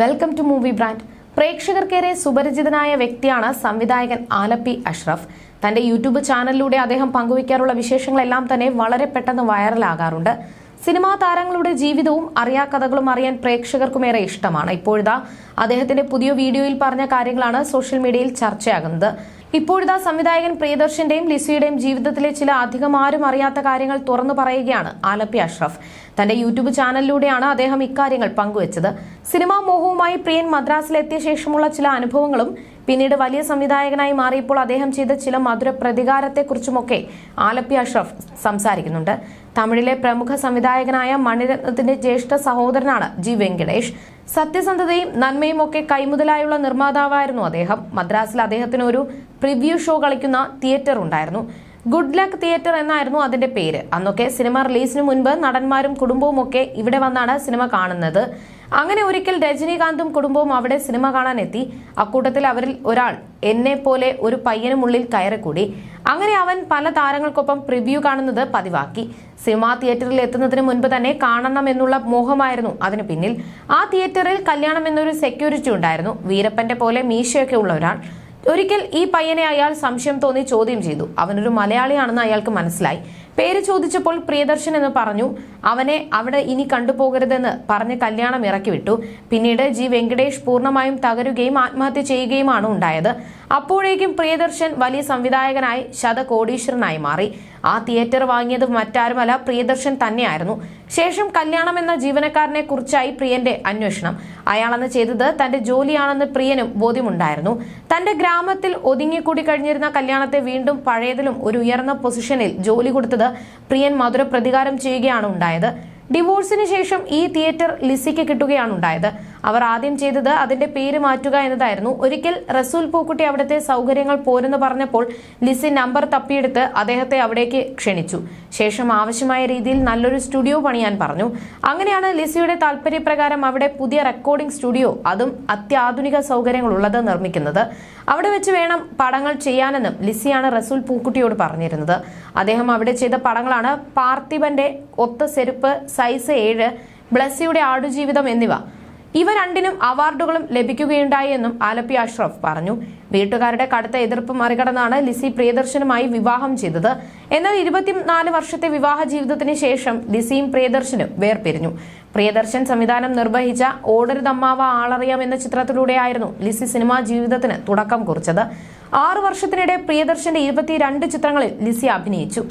Welcome to movie brand പ്രേക്ഷകർക്കേറെ സുപരിചിതനായ വ്യക്തിയാണ് സംവിധായകൻ ആലപ്പി അഷ്റഫ്. തന്റെ യൂട്യൂബ് ചാനലിലൂടെ അദ്ദേഹം പങ്കുവയ്ക്കാറുള്ള വിശേഷങ്ങളെല്ലാം തന്നെ വളരെ പെട്ടെന്ന് വൈറലാകാറുണ്ട്. സിനിമാ താരങ്ങളുടെ ജീവിതവും അറിയാ കഥകളും അറിയാൻ പ്രേക്ഷകർക്കുമേറെ ഇഷ്ടമാണ്. ഇപ്പോഴിതാ അദ്ദേഹത്തിന്റെ പുതിയ വീഡിയോയിൽ പറഞ്ഞ കാര്യങ്ങളാണ് സോഷ്യൽ മീഡിയയിൽ ചർച്ചയാകുന്നത്. ഇപ്പോഴിതാ സംവിധായകൻ പ്രിയദർശന്റെയും ലിസിയുടെയും ജീവിതത്തിലെ ചില അധികം ആരും അറിയാത്ത കാര്യങ്ങൾ തുറന്നു പറയുകയാണ് ആലപ്പി അഷ്റഫ്. തന്റെ യൂട്യൂബ് ചാനലിലൂടെയാണ് അദ്ദേഹം ഇക്കാര്യങ്ങൾ പങ്കുവച്ചത്. സിനിമാ മോഹവുമായി പ്രിയൻ മദ്രാസിലെത്തിയ ശേഷമുള്ള ചില അനുഭവങ്ങളും പിന്നീട് വലിയ സംവിധായകനായി മാറിയപ്പോൾ അദ്ദേഹം ചെയ്ത ചില മധുര പ്രതികാരത്തെക്കുറിച്ചുമൊക്കെ ആലപ്പി അഷ്റഫ് സംസാരിക്കുന്നുണ്ട്. തമിഴിലെ പ്രമുഖ സംവിധായകനായ മണിരത്നത്തിന്റെ ജ്യേഷ്ഠ സഹോദരനാണ് ജി വെങ്കടേഷ്. സത്യസന്ധതയും നന്മയും ഒക്കെ കൈമുതലായുള്ള നിർമ്മാതാവായിരുന്നു അദ്ദേഹം. മദ്രാസിൽ അദ്ദേഹത്തിന് ഒരു പ്രിവ്യൂ ഷോ കളിക്കുന്ന തിയേറ്റർ ഉണ്ടായിരുന്നു. ഗുഡ് ലക്ക് തിയേറ്റർ എന്നായിരുന്നു അതിന്റെ പേര്. അന്നൊക്കെ സിനിമ റിലീസിന് മുൻപ് നടന്മാരും കുടുംബവും ഒക്കെ ഇവിടെ വന്നാണ് സിനിമ കാണുന്നത്. അങ്ങനെ ഒരിക്കൽ രജനീകാന്തും കുടുംബവും അവിടെ സിനിമ കാണാൻ എത്തി അക്കൂട്ടത്തിൽ അവരിൽ ഒരാൾ എന്നെ പോലെ ഒരു പയ്യനുമുള്ളിൽ കയറിക്കൂടി. അങ്ങനെ അവൻ പല താരങ്ങൾക്കൊപ്പം പ്രിവ്യൂ കാണുന്നത് പതിവാക്കി. സിനിമാ തിയേറ്ററിൽ എത്തുന്നതിന് മുൻപ് തന്നെ കാണണം എന്നുള്ള മോഹമായിരുന്നു അതിന് പിന്നിൽ. ആ തിയേറ്ററിൽ കല്യാണം എന്നൊരു സെക്യൂരിറ്റി ഉണ്ടായിരുന്നു. വീരപ്പന്റെ പോലെ മീശയൊക്കെ ഉള്ള ഒരാൾ. ഒരിക്കൽ ഈ പയ്യനെ അയാൾ സംശയം തോന്നി ചോദ്യം ചെയ്തു. അവനൊരു മലയാളിയാണെന്ന് അയാൾക്ക് മനസ്സിലായി. പേര് ചോദിച്ചപ്പോൾ പ്രിയദർശൻ എന്ന് പറഞ്ഞു. അവനെ അവിടെ ഇനി കണ്ടുപോകരുതെന്ന് പറഞ്ഞ് കല്യാണം ഇറക്കി വിട്ടു പിന്നീട് ജി വെങ്കടേഷ് പൂർണമായും തകരുകയും ആത്മഹത്യ ചെയ്യുകയുമാണ് ഉണ്ടായത്. അപ്പോഴേക്കും പ്രിയദർശൻ വലിയ സംവിധായകനായി ശതകോടീശ്വരനായി മാറി. ആ തിയേറ്റർ വാങ്ങിയത് മറ്റാരുമല്ല പ്രിയദർശൻ തന്നെയായിരുന്നു. ശേഷം കല്യാണം എന്ന ജീവനക്കാരനെ കുറിച്ചായി പ്രിയന്റെ അന്വേഷണം. അയാളെന്ന് ചെയ്തത് തന്റെ ജോലിയാണെന്ന് പ്രിയനും ബോധ്യമുണ്ടായിരുന്നു. തന്റെ ഗ്രാമത്തിൽ ഒതുങ്ങിക്കൂടി കഴിഞ്ഞിരുന്ന കല്യാണത്തെ വീണ്ടും പഴയതിലും ഒരു ഉയർന്ന പൊസിഷനിൽ ജോലി കൊടുത്തത് പ്രിയൻ മധുര പ്രതികാരം ചെയ്യുകയാണ് ഉണ്ടായത്. ഡിവോഴ്സിന് ശേഷം ഈ തിയേറ്റർ ലിസിക്ക് കിട്ടുകയാണ് ഉണ്ടായത്. അവർ ആദ്യം ചെയ്തത് അതിന്റെ പേര് മാറ്റുക എന്നതായിരുന്നു. ഒരിക്കൽ റസൂൽ പൂക്കുട്ടി അവിടുത്തെ സൗകര്യങ്ങൾ പോരെന്ന് പറഞ്ഞപ്പോൾ ലിസി നമ്പർ തപ്പിയെടുത്ത് അദ്ദേഹത്തെ അവിടേക്ക് ക്ഷണിച്ചു. ശേഷം ആവശ്യമായ രീതിയിൽ നല്ലൊരു സ്റ്റുഡിയോ പണിയാൻ പറഞ്ഞു. അങ്ങനെയാണ് ലിസിയുടെ താല്പര്യപ്രകാരം അവിടെ പുതിയ റെക്കോർഡിംഗ് സ്റ്റുഡിയോ അതും അത്യാധുനിക സൗകര്യങ്ങളുള്ളത് നിർമ്മിക്കുന്നത്. അവിടെ വെച്ച് വേണം പടങ്ങൾ ചെയ്യാനെന്നും ലിസിയാണ് റസൂൽ പൂക്കുട്ടിയോട് പറഞ്ഞിരുന്നത്. അദ്ദേഹം അവിടെ ചെയ്ത പടങ്ങളാണ് പാർത്ഥിബന്റെ ഒത്ത സെരുപ്പ് സൈസ് ഏഴ് ബ്ലസ്സിയുടെ ആടുജീവിതം എന്നിവ. ഇവ രണ്ടിനും അവാർഡുകളും ലഭിക്കുകയുണ്ടായി എന്നും ആലപ്പി അഷ്റഫ് പറഞ്ഞു. വീട്ടുകാരുടെ കടുത്ത എതിർപ്പ് മറികടന്നാണ് ലിസി പ്രിയദർശനുമായി വിവാഹം ചെയ്തത്. എന്നാൽ ഇരുപത്തിനാല് വർഷത്തെ വിവാഹ ജീവിതത്തിന് ശേഷം ലിസിയും പ്രിയദർശനും വേർപിരിഞ്ഞു. പ്രിയദർശൻ സംവിധാനം നിർവഹിച്ച ഓടരുതമ്മാവ ആളറിയാം എന്ന ചിത്രത്തിലൂടെയായിരുന്നു ലിസി സിനിമാ ജീവിതത്തിന് തുടക്കം കുറിച്ചത്. ആറു വർഷത്തിനിടെ പ്രിയദർശന്റെ ഇരുപത്തിരണ്ട് ചിത്രങ്ങളിൽ ലിസി അഭിനയിച്ചു.